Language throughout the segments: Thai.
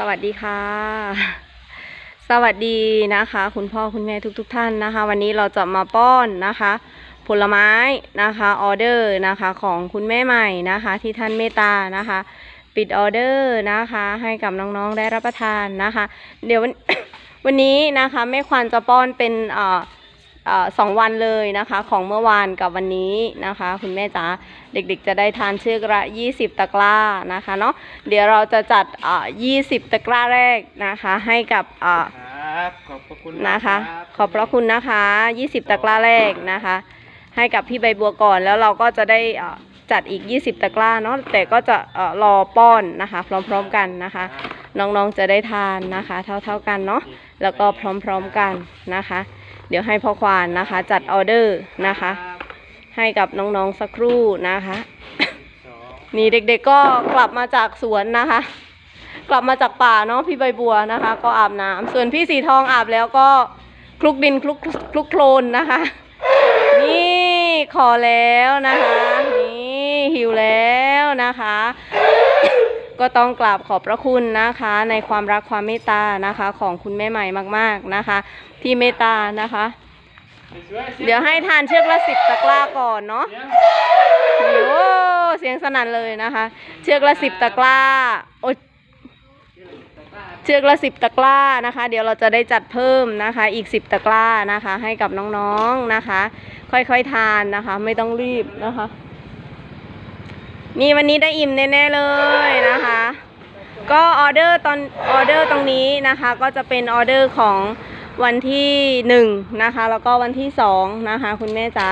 สวัสดีค่ะ สวัสดีนะคะ คุณพ่อคุณแม่ทุกๆทท่านนะคะ วันนี้เราจะมาป้อนนะคะ ผลไม้นะคะออเดอร์นะคะของคุณแม่ใหม่นะคะ ที่ท่านเมตานะคะ ปิดออเดอร์นะคะ ให้กับน้องๆได้รับประทานนะคะ เดี๋ยววันวันนี้นะคะแม่ควานจะป้อนเป็นอ่อเอ่อ สองวันเลยนะคะ ของเมื่อวานกับวันนี้นะคะ คุณแม่จ๋าเด็กๆ จะได้ทานเชือกละ20 ตะกร้านะคะเนาะเดี๋ยวเราจะจัดเอ่อ20ตะกร้าแรกนะคะ ให้กับเอ่อครับขอบพระคุณนะคะรับขอบพระคุณนะคะ 20 ตะกร้าแรกนะคะ ให้กับพี่ใบบัวก่อนแล้วเราก็จะได้เอ่อจัดอีก 20 ตะกร้าเนาะแต่ก็จะเอ่อรอป้อนนะคะ พร้อมๆกันนะคะ น้องๆจะได้ทานนะคะ เท่าๆกันเนาะแล้วก็พร้อมๆกันนะคะ เดี๋ยวให้พ่อควานนะคะ จัดออเดอร์นะคะ ให้กับน้องๆสักครู่นะคะ นี่เด็กๆก็กลับมาจากสวนนะคะ กลับมาจากป่าเนาะพี่ใบบัวนะคะ ก็อาบน้ำส่วนพี่สีทองอาบแล้วก็คลุกดินคลุกคลุกโคลนนะคะ นี่ขอแล้วนะคะ นี่หิวแล้วนะคะ ก็ต้องกราบขอบพระคุณนะคะ ในความรักความเมตตานะคะของคุณแม่ใหม่มากๆนะคะ ที่เมตตานะคะ เดี๋ยวให้ทานเชือกละสิบตะกร้าก่อนเนาะยงโอ้เสียงสนั่นเลยนะคะ เชือกละสิบตะกร้าโอ้เชือกละสิบตะกร้านะคะ เดี๋ยวเราจะได้จัดเพิ่มนะคะ อีกสิบตะกร้านะคะ ให้กับน้องๆนะคะ ค่อยๆทานนะคะ ไม่ต้องรีบนะคะ นี่วันนี้ได้อิ่มแน่ๆเลยนะคะ ก็ออเดอร์ตอนออเดอร์ตรงนี้นะคะ ก็จะเป็นออเดอร์ของวันที่หนึ่งนะคะ แล้วก็วันที่สองนะคะ คุณแม่จ๋า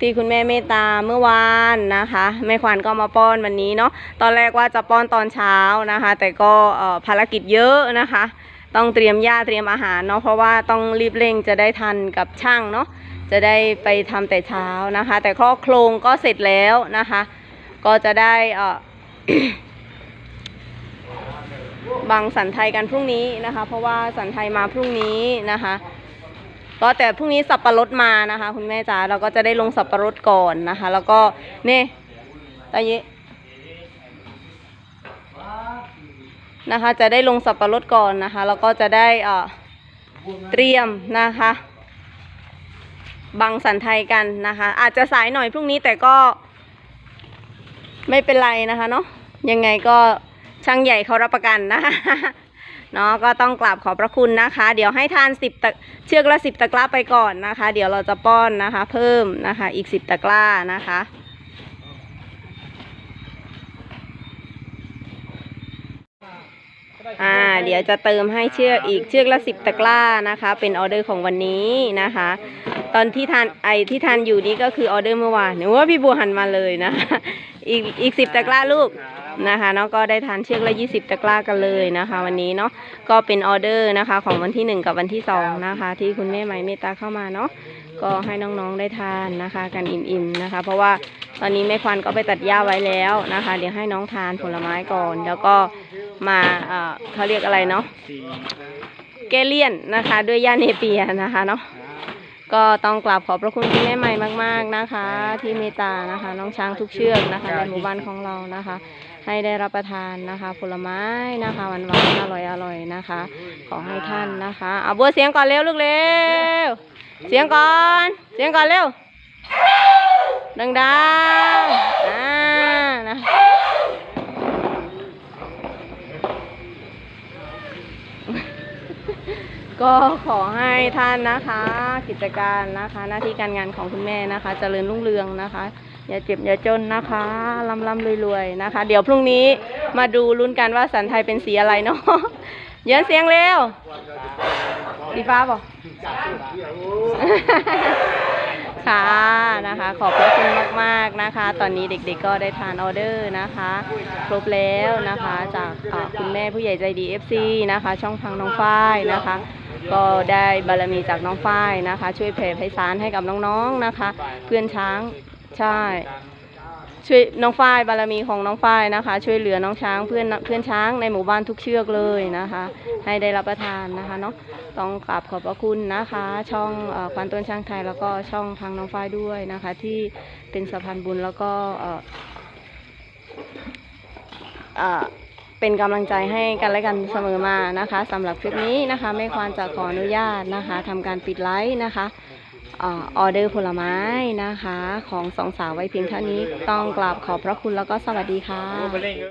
ที่คุณแม่เมตตาเมื่อวานนะคะแม่ขวัญก็มาป้อนวันนี้เนาะตอนแรกว่าจะป้อนตอนเช้านะคะ แต่ก็ภารกิจเยอะนะคะ ต้องเตรียมหญ้าเตรียมอาหารเนาะเพราะว่าต้องรีบเร่งจะได้ทันกับช่างเนาะจะได้ไปทำแต่เช้านะคะ แต่ข้อโครงก็เสร็จแล้วนะคะ ก็จะได้เออบังสันไทยกันพรุ่งนี้นะคะ เพราะว่าสันไทยมาพรุ่งนี้นะคะก็แต่พรุ่งนี้สับปะรดมานะคะ คุณแม่จ๋าเราก็จะได้ลงสับปะรดก่อนนะคะ แล้วก็นี่ตาเยะนะคะ จะได้ลงสับปะรดก่อนนะคะ แล้วก็จะได้เอ่อเตรียมนะคะบังสันไทยกันนะคะ อาจจะสายหน่อยพรุ่งนี้แต่ก็ ไม่เป็นไรนะคะเนาะยังไงก็ช่างใหญ่เขารับประกันนะคะเนาะก็ต้องกราบขอบพระคุณนะคะ เดี๋ยวให้ทานสิบตะเชือกละสิบตะกร้าไปก่อนนะคะ เดี๋ยวเราจะป้อนนะคะ เพิ่มนะคะอีกสิบตะกร้านะคะอ่าเดี๋ยวจะเติมให้เชือกอีกเชือกละสิบตะกร้านะคะ เป็นออเดอร์ของวันนี้นะคะ ตอนที่ทานไอที่ทานอยู่นี้ก็คือออเดอร์เมื่อวานหนูว่าพี่บัวหันมาเลยนะคะอีกอีกสิบตะกร้าลูกนะคะเนาะก็ได้ทานเชือกละ20ตะกร้ากันเลยนะคะ วันนี้เนาะก็เป็นออเดอร์นะคะ ของวันที่1กับวันที่2นะคะ ที่คุณแม่ไหมเมตตาเข้ามาเนาะก็ให้น้องๆได้ทานนะคะ กันอิ่มๆนะคะ เพราะว่าตอนนี้แม่ควันก็ไปตัดหญ้าไว้แล้วนะคะ เดี๋ยวให้น้องทานผลไม้ก่อน แล้วก็มาเอ่อเขาเรียกอะไรเนาะสี่เกเลียนนะคะ ด้วยหญ้าเนเปียนะคะเนาะ ก็ต้องกราบขอบพระคุณคุณแม่ใหม่มาก ๆนะคะ ที่เมตตานะคะ น้องช้างทุกเชือกนะคะในหมู่บ้านของเรานะคะ ให้ได้รับประทานนะคะ ผลไม้นะคะหวานๆอร่อยอร่อยๆนะคะ ขอให้ท่านนะคะเอาบัวเสียงก่อนเร็วลูกเร็วเสียงก่อนเสียงก่อนเร็วดังๆอ่านะ ก็ขอให้ท่านนะคะ กิจการนะคะ หน้าที่การงานของคุณแม่นะคะเจริญรุ่งเรืองนะคะ อย่าเจ็บอย่าจนนะคะร่ำร่ำรวยๆนะคะ เดี๋ยวพรุ่งนี้มาดูลุ้นกันว่าสันไทยเป็นสีอะไรเนาะเยินเสียงเร็วสีฟ้าบอกค่ะนะคะ ขอบพระคุณมากๆนะคะ ตอนนี้เด็กๆก็ได้ทานออเดอร์นะคะ ครบแล้วนะคะ จากคุณแม่ผู้ใหญ่ใจดี FC นะคะ ช่องทางน้องฝ้ายนะคะ ก็ได้บารมีจากน้องฝ้ายนะคะ ช่วยแผ่ไพศาลให้กับน้องๆนะคะ เพื่อนช้างใช่ช่วยน้องฝ้ายบารมีของน้องฝ้ายนะคะ ช่วยเหลือน้องช้างเพื่อนเพื่อนช้างในหมู่บ้านทุกเชือกเลยนะคะ ให้ได้รับประทานนะคะเนาะต้องกราบขอบพระคุณนะคะ ช่องอควันต้นช้างไทยแล้วก็ช่องทางน้องฝ้ายด้วยนะคะ ที่เป็นสะพานบุญแล้วก็อ่อ เป็นกำลังใจให้กันและกันเสมอมานะคะสำหรับคลิปนี้นะคะแม่ควานจะขออนุญาตนะคะทำการปิดไลฟ์นะคะออเดอร์ผลไม้นะคะ ของสองสาวไว้เพียงเท่านี้ต้องกราบขอบพระคุณแล้วก็สวัสดีค่ะ